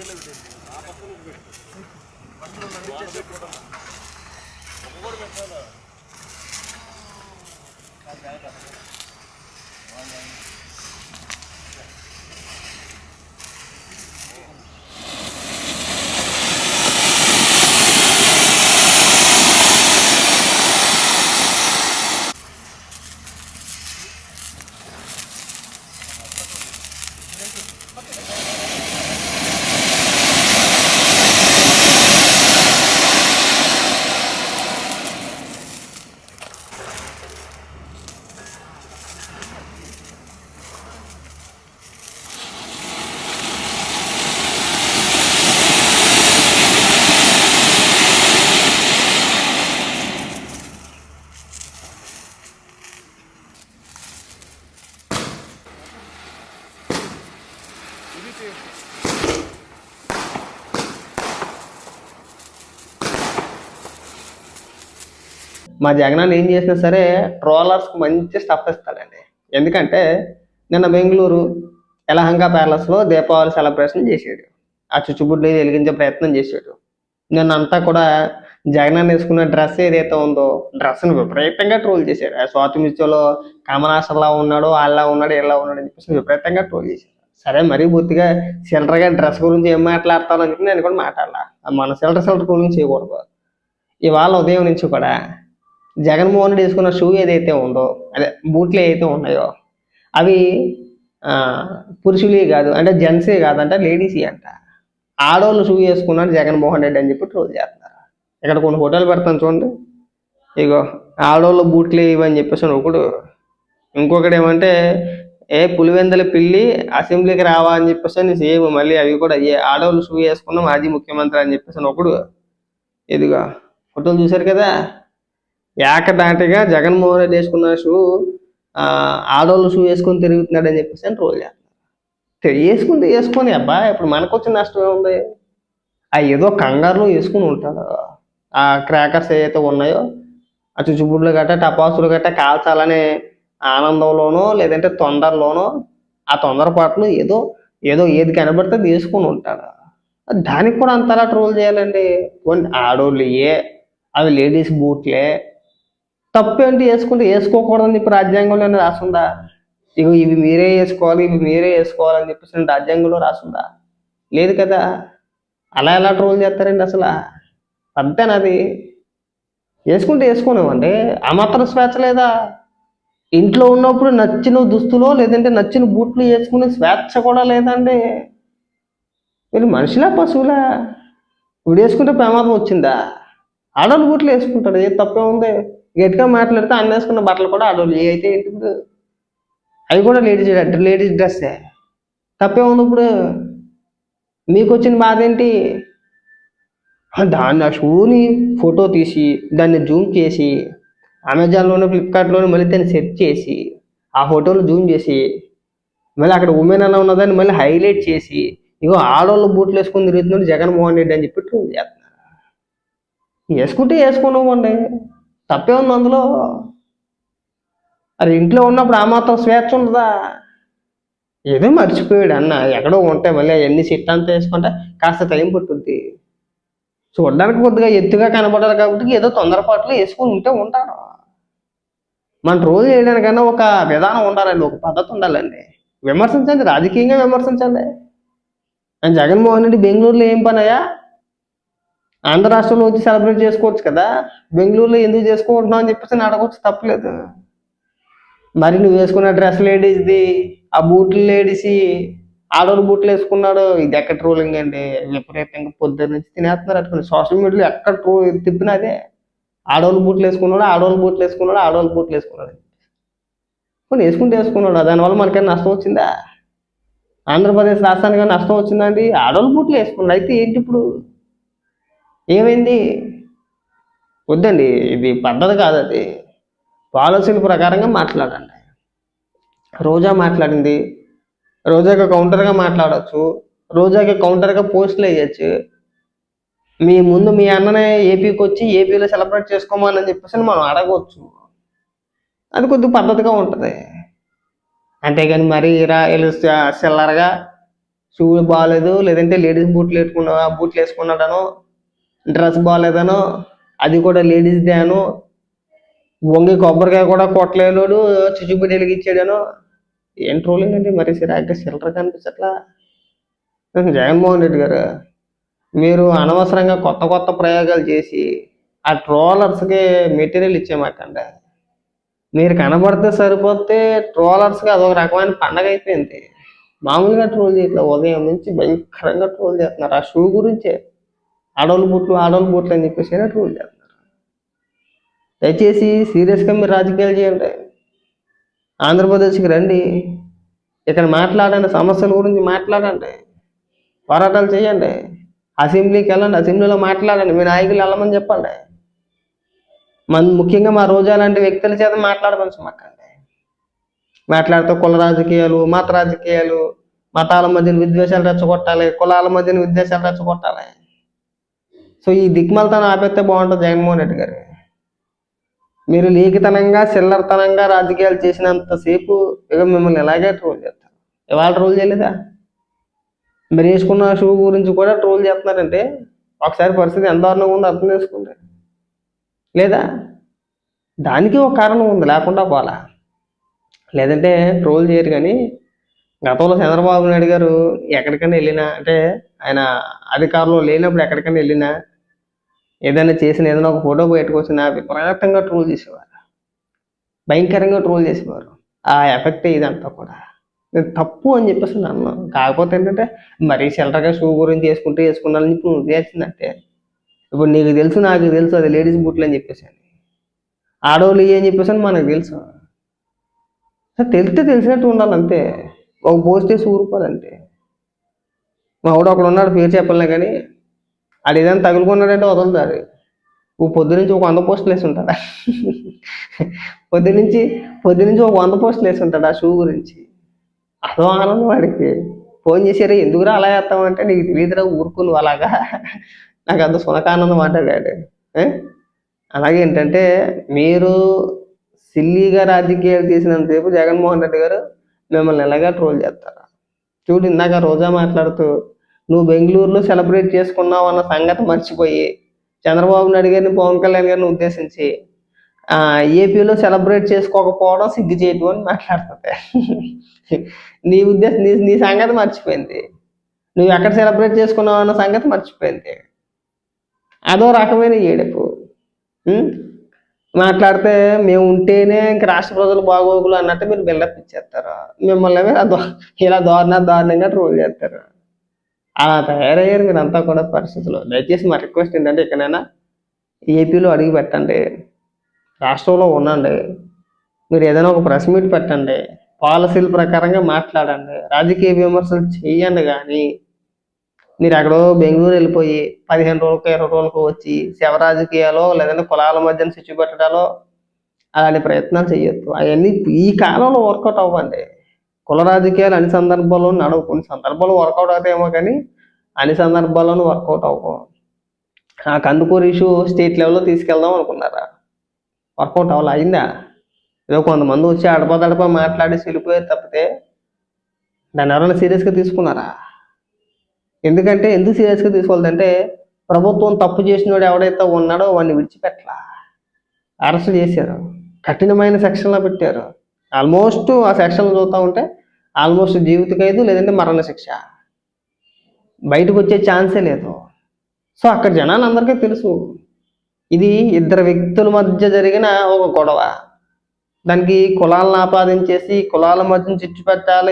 దగ్గరలో పెట్టండి ఆ పక్కన పెట్టు. ఒక్కొక్కరు పెట్టాలి మా జగనాన్ని ఏం చేసినా సరే ట్రోలర్స్కి మంచి స్టఫ్ ఇస్తాడండి. ఎందుకంటే నిన్న బెంగళూరు యలహంక ప్యాలెస్లో దీపావళి సెలబ్రేషన్ చేసాడు. ఆ చుచ్చుబుడ్లు వెలిగించే ప్రయత్నం చేసాడు. నిన్న అంతా కూడా జగనాన్ని వేసుకున్న డ్రెస్ ఏదైతే ఉందో డ్రెస్ని విపరీతంగా ట్రోల్ చేశాడు ఆ స్వాతి మిర్చోలో కమలాసర్లా ఉన్నాడు వాళ్ళ ఉన్నాడు ఇలా ఉన్నాడు అని చెప్పేసి విపరీతంగా ట్రోల్ చేశాడు సరే మరీ పూర్తిగా చిల్లరగా డ్రెస్ గురించి ఏం మాట్లాడతాను అని చెప్పి నేను కూడా మాట్లాడాల. మన సిల్లర సిల్లర గురించి చేయకూడదు. ఇవాళ ఉదయం నుంచి కూడా జగన్మోహన్ రెడ్డి వేసుకున్న షూ ఏదైతే ఉందో అదే బూట్లు ఏదైతే ఉన్నాయో అవి పురుషులే కాదు అంటే జెంట్సే కాదు అంటే లేడీసే అంట. ఆడవాళ్ళు షూ వేసుకున్నాడు జగన్మోహన్ రెడ్డి అని చెప్పి ట్రోల్ చేస్తున్నారు. ఇక్కడ కొన్ని ఫోటోలు పెడతాను చూడండి. ఇగో ఆడవాళ్ళు బూట్లు ఇవని చెప్పేసి ఒకడు ఇంకొకటి ఏమంటే ఏ పులివెందల పిల్లి అసెంబ్లీకి రావా అని చెప్పేసి అని సేమ్ మళ్ళీ అవి కూడా ఏ ఆడవాళ్ళు షూ వేసుకున్న మాజీ ముఖ్యమంత్రి అని చెప్పేసి ఒకడు ఇదిగా ఫోటోలు చూశారు కదా? ఏకదాటిగా జగన్మోహన్ రెడ్డి వేసుకున్న షూ ఆడవాళ్ళు షూ వేసుకొని తిరుగుతున్నాడు అని చెప్పేసి అని ట్రోల్ చేస్తున్నారు. వేసుకుంటే వేసుకొని అబ్బా ఇప్పుడు మనకు వచ్చిన నష్టం ఏముంది? ఆ ఏదో కంగారులో వేసుకుని ఉంటాడు. ఆ క్రాకర్స్ ఏవైతే ఉన్నాయో ఆ చుచ్చుబుడ్లు గట్ట టపాసులు గట్ట కాల్చాలనే ఆనందంలోనో లేదంటే తొందరలోనో ఆ తొందరపాట్లు ఏదో ఏదో ఏది కనబడితే అది ఉంటాడు. దానికి కూడా అంతలా ట్రోల్ చేయాలండి. కొన్ని ఆడోళ్ళు ఏ అవి లేడీస్ బూట్లే. తప్పేంటి వేసుకుంటే వేసుకోకూడదని చెప్పి రాజ్యాంగంలో రాసుందా? ఇగో ఇవి మీరే వేసుకోవాలి ఇవి మీరే వేసుకోవాలని చెప్పేసి రాజ్యాంగంలో రాసుందా? లేదు కదా. అలా ఎలా ట్రోల్ చేస్తారండి అసలు? అంతేనది వేసుకుంటే వేసుకోనివ్వండి. ఆ మాత్రం స్వేచ్ఛ లేదా? ఇంట్లో ఉన్నప్పుడు నచ్చిన దుస్తులో లేదంటే నచ్చిన బూట్లు వేసుకునే స్వేచ్ఛ కూడా లేదండి. మీరు మనుషులా పశువులా? ఇప్పుడు వేసుకుంటే ప్రమాదం వచ్చిందా? ఆడవాళ్ళు బూట్లు వేసుకుంటాడు ఏ తప్పే ఉంది. గట్టిగా మాట్లాడితే అన్న వేసుకున్న బట్టలు కూడా ఆడవాళ్ళు ఏ అయితే ఏంటి ఇప్పుడు? అవి కూడా లేడీస్ లేడీస్ డ్రెస్సే. తప్పే ఉంది ఇప్పుడు. మీకు వచ్చిన బాధ ఏంటి? దాన్ని ఆ షూని ఫోటో తీసి దాన్ని జూమ్ చేసి అమెజాన్లోనే ఫ్లిప్కార్ట్లోనే మళ్ళీ దాన్ని సెర్చ్ చేసి ఆ ఫోటోలు జూమ్ చేసి మళ్ళీ అక్కడ ఉమెన్ అన్న ఉన్నదాన్ని మళ్ళీ హైలైట్ చేసి ఇగో ఆడవాళ్ళు బూట్లు వేసుకుని తిరుగుతున్నాడు జగన్మోహన్ రెడ్డి అని చెప్పి ట్రూ చేస్తున్నారు. వేసుకుంటే వేసుకున్నామండి తప్పే ఉంది అందులో. అది ఇంట్లో ఉన్నప్పుడు ఆ మాత్రం స్వేచ్ఛ ఉండదా? ఏదో మర్చిపోయాడు అన్న. ఎక్కడో ఉంటాయి మళ్ళీ అవన్నీ సిట్ అంతా వేసుకుంటే కాస్త టైం పట్టుద్ది. చూడడానికి కొద్దిగా ఎత్తుగా కనబడాలి కాబట్టి ఏదో తొందరపాట్లు వేసుకొని ఉంటే ఉంటారు. మన రోజు వేయడానికైనా ఒక విధానం ఉండాలండి ఒక పద్ధతి ఉండాలండి. విమర్శించండి రాజకీయంగా విమర్శించండి. అండ్ జగన్మోహన్ రెడ్డి బెంగళూరులో ఏం పనయా ఆంధ్ర రాష్ట్రంలో వచ్చి సెలబ్రేట్ చేసుకోవచ్చు కదా. బెంగళూరులో ఎందుకు చేసుకుంటున్నావు అని చెప్పేసి నేను అడగవచ్చు తప్పలేదు. మరి నువ్వు వేసుకున్న డ్రెస్ లేడీస్ది ఆ బూట్లు లేడీసి ఆడోళ్ళు బూట్లు వేసుకున్నాడు ఇది ఎక్కడ ట్రోలింగ్ అండి? విపరీతంగా పొద్దున్న నుంచి తినేస్తున్నారు అట్టుకుని సోషల్ మీడియాలో ఎక్కడ ట్రో తిప్పినా అదే. ఆడోళ్ళు బూట్లు వేసుకున్నాడు ఆడోళ్ళు బూట్లు వేసుకున్నాడు ఆడవాళ్ళు బూట్లు వేసుకున్నాడు. కొన్ని వేసుకుంటే వేసుకున్నాడు. దానివల్ల మనకైనా నష్టం వచ్చిందా? ఆంధ్రప్రదేశ్ రాష్ట్రానికి నష్టం వచ్చిందండి ఆడోళ్ళు బూట్లు వేసుకున్నాడు. అయితే ఏంటి ఇప్పుడు? ఏమైంది? వద్దండి ఇది పద్ధతి కాదు అది. పాలసీల ప్రకారంగా మాట్లాడండి. రోజా మాట్లాడింది. రోజాకి కౌంటర్గా మాట్లాడవచ్చు రోజాకి కౌంటర్గా పోస్టులు వేయచ్చు. మీ ముందు మీ అన్ననే ఏపీకి వచ్చి ఏపీలో సెలబ్రేట్ చేసుకోమని చెప్పేసి మనం అడగవచ్చు అది కొద్దిగా పద్ధతిగా ఉంటుంది. అంతేగాని మరీ రా వీళ్ళు చిల్లరగా బాగాలేదు లేదంటే లేడీస్ బూట్లు వేసుకున్నా బూట్లు వేసుకున్నాడనో డ్రెస్ బాగాలేదనో అది కూడా లేడీస్దే అను వంగి కొబ్బరికాయ కూడా కొట్టలేడు చిచ్చుబిడ్డి వెలిగించాడనో ఏం ట్రోలింగ్ అండి? మరి సిరాగ్గా సిల్లర్ కనిపించట్లా జగన్మోహన్ రెడ్డి గారు మీరు అనవసరంగా కొత్త కొత్త ప్రయోగాలు చేసి ఆ ట్రోలర్స్కి మెటీరియల్ ఇచ్చేమాకండి మీరు కనబడితే సరిపోతే ట్రోలర్స్కి అదొక రకమైన పండగ అయిపోయింది. మామూలుగా ట్రోల్ చేయట్లేదు ఉదయం నుంచి భయంకరంగా ట్రోల్ చేస్తున్నారు. ఆ షూ గురించే. ఆడోళ్ళ బూట్లు ఆడోళ్ళ బూట్లు అని చెప్పేసి ట్రోల్ చేస్తున్నారు. దయచేసి సీరియస్గా మీరు రాజకీయాలు చేయండి. ఆంధ్రప్రదేశ్కి రండి. ఇక్కడ మాట్లాడండి సమస్యల గురించి మాట్లాడండి. పోరాటాలు చేయండి. అసెంబ్లీకి వెళ్ళండి. అసెంబ్లీలో మాట్లాడండి. మీ నాయకులు వెళ్ళమని చెప్పండి. మన ముఖ్యంగా మా రోజా లాంటి వ్యక్తుల చేత మాట్లాడమని మాట్లాడితే కుల రాజకీయాలు మత రాజకీయాలు మతాల మధ్యన విద్వేషాలు రెచ్చగొట్టాలి కులాల మధ్యన విద్వేషాలు రెచ్చగొట్టాలి. సో ఈ దిక్మలతనం ఆపేస్తే బాగుంటుంది జగన్మోహన్ రెడ్డి గారు. మీరు లీకితనంగా చిల్లరతనంగా రాజకీయాలు చేసినంతసేపు ఇక మిమ్మల్ని ఎలాగే ట్రోల్ చేస్తారు? ఇవాళ ట్రోల్ చేయలేదా? మీరు వేసుకున్న షూ గురించి కూడా ట్రోల్ చేస్తున్నారంటే ఒకసారి పరిస్థితి ఎంత దారుణంగా ఉందో అర్థం చేసుకుంటే. లేదా? దానికి ఒక కారణం ఉంది లేకుండా పోలా. లేదంటే ట్రోల్ చేయరు కానీ గతంలో చంద్రబాబు నాయుడు గారు ఎక్కడికైనా వెళ్ళినా అంటే ఆయన అధికారంలో లేనప్పుడు ఎక్కడికైనా వెళ్ళినా ఏదైనా చేసిన ఏదైనా ఒక ఫోటో పెట్టుకొచ్చిన విపరీతంగా ట్రోల్ చేసేవారు. భయంకరంగా ట్రోల్ చేసేవారు. ఆ ఎఫెక్ట్ ఇదంతా కూడా. నేను తప్పు అని చెప్పేసి నన్ను కాకపోతే ఏంటంటే మరీ సెల్టర్గా షూ గురించి వేసుకుంటే వేసుకున్నానని చెప్పి నువ్వు చేసిందంటే ఇప్పుడు నీకు తెలుసు నాకు తెలుసు అది లేడీస్ బూట్లు అని చెప్పేసి అని ఆడవాళ్ళు ఇవి అని చెప్పేసి మనకు తెలుసు. తెలిస్తే తెలిసినట్టు ఉండాలి అంతే. ఒక పోస్ట్ వేసి ఊరుకోవాలంతే మా వాడు అక్కడ ఉన్నాడు పేరు చెప్పలే కానీ ఆడు ఏదైనా తగులుకున్నాడంటే వదులుతారు ఓ పొద్దు నుంచి ఒక వంద పోస్టులు వేసి ఉంటాడా. పొద్దు నుంచి పొద్దు నుంచి ఒక వంద పోస్టులు వేసి ఉంటాడు ఆ షూ గురించి. అదో ఆనందం వాడికి. ఫోన్ చేసారా ఎందుకురా అలా చేస్తామంటే నీకు తెలియదురా ఊరుకు నువ్వు అలాగా. నాకు అంత సునకానందం మాట్లాడాడు అలాగే ఏంటంటే మీరు సిల్లీగా రాజకీయాలు చేసినంతసేపు జగన్మోహన్ రెడ్డి గారు మిమ్మల్ని ఎలాగా ట్రోల్ చేస్తారు? చూడు ఇందాక రోజా మాట్లాడుతూ నువ్వు బెంగళూరులో సెలబ్రేట్ చేసుకున్నావు అన్న సంగతి మర్చిపోయి చంద్రబాబు నాయుడు గారిని పవన్ కళ్యాణ్ గారిని ఉద్దేశించి ఆ, ఏపీలో సెలబ్రేట్ చేసుకోకపోవడం సిగ్గు చేయటం అని మాట్లాడుతుంది నీ ఉద్దేశం నీ నీ సంగతి మర్చిపోయింది. నువ్వు ఎక్కడ సెలబ్రేట్ చేసుకున్నావు అన్న సంగతి మర్చిపోయింది. అదో రకమైన ఏడుపు. మాట్లాడితే మేము ఉంటేనే ఇంక రాష్ట్ర ప్రజలు బాగోగులు అన్నట్టు మీరు బిల్డప్ ఇచ్చేస్తారు. మిమ్మల్ని మీరు ఇలా దారుణ దారుణంగా ట్రోల్ చేస్తారు. అలా తయారయ్యారు మీరు అంతా కూడా పరిస్థితులు. దయచేసి మా రిక్వెస్ట్ ఏంటంటే ఎక్కడైనా ఏపీలో అడిగి పెట్టండి. రాష్ట్రంలో ఉండండి. మీరు ఏదైనా ఒక ప్రెస్ మీట్ పెట్టండి. పాలసీల ప్రకారంగా మాట్లాడండి. రాజకీయ విమర్శలు చేయండి కానీ మీరు ఎక్కడో బెంగళూరు వెళ్ళిపోయి పదిహేను రోజులకు ఇరవై రోజులకు వచ్చి శవ రాజకీయాలో లేదంటే కులాల మధ్యన చిచ్చు పెట్టడాలో అలాంటి ప్రయత్నాలు చేయొద్దు. అవన్నీ ఈ కాలంలో వర్కౌట్ అవ్వండి. కుల రాజకీయాలు అన్ని సందర్భాల్లో నడవు. కొన్ని సందర్భాల్లో వర్కౌట్ అవుతాయేమో కానీ అన్ని సందర్భాల్లోనూ వర్కౌట్ అవ్వవు. ఆ కందుకూరు ఇష్యూ స్టేట్ లెవెల్లో తీసుకెళ్దాం అనుకున్నారా? వర్కౌట్ అవ్వాలి? అయిందా? ఏదో కొంతమంది వచ్చి అడపదడప మాట్లాడి వెళ్ళిపోయారు తప్పితే దాన్ని ఎవరైనా సీరియస్గా తీసుకున్నారా? ఎందుకంటే ఎందుకు సీరియస్గా తీసుకోవాలంటే ప్రభుత్వం తప్పు చేసినోడు ఎవడైతే ఉన్నాడో వాడిని విడిచిపెట్టలా. అరెస్ట్ చేశారు. కఠినమైన సెక్షన్లో పెట్టారు. ఆల్మోస్ట్ ఆ సెక్షన్లు చూస్తూ ఉంటే ఆల్మోస్ట్ జీవిత ఖైదు లేదంటే మరణ శిక్ష బయటకు వచ్చే ఛాన్సే లేదు. సో అక్కడ జనాలందరికీ తెలుసు. ఇది ఇద్దరు వ్యక్తుల మధ్య జరిగిన ఒక గొడవ. దానికి కులాలను ఆపాదించేసి కులాల మధ్య చిచ్చు పెట్టాలి.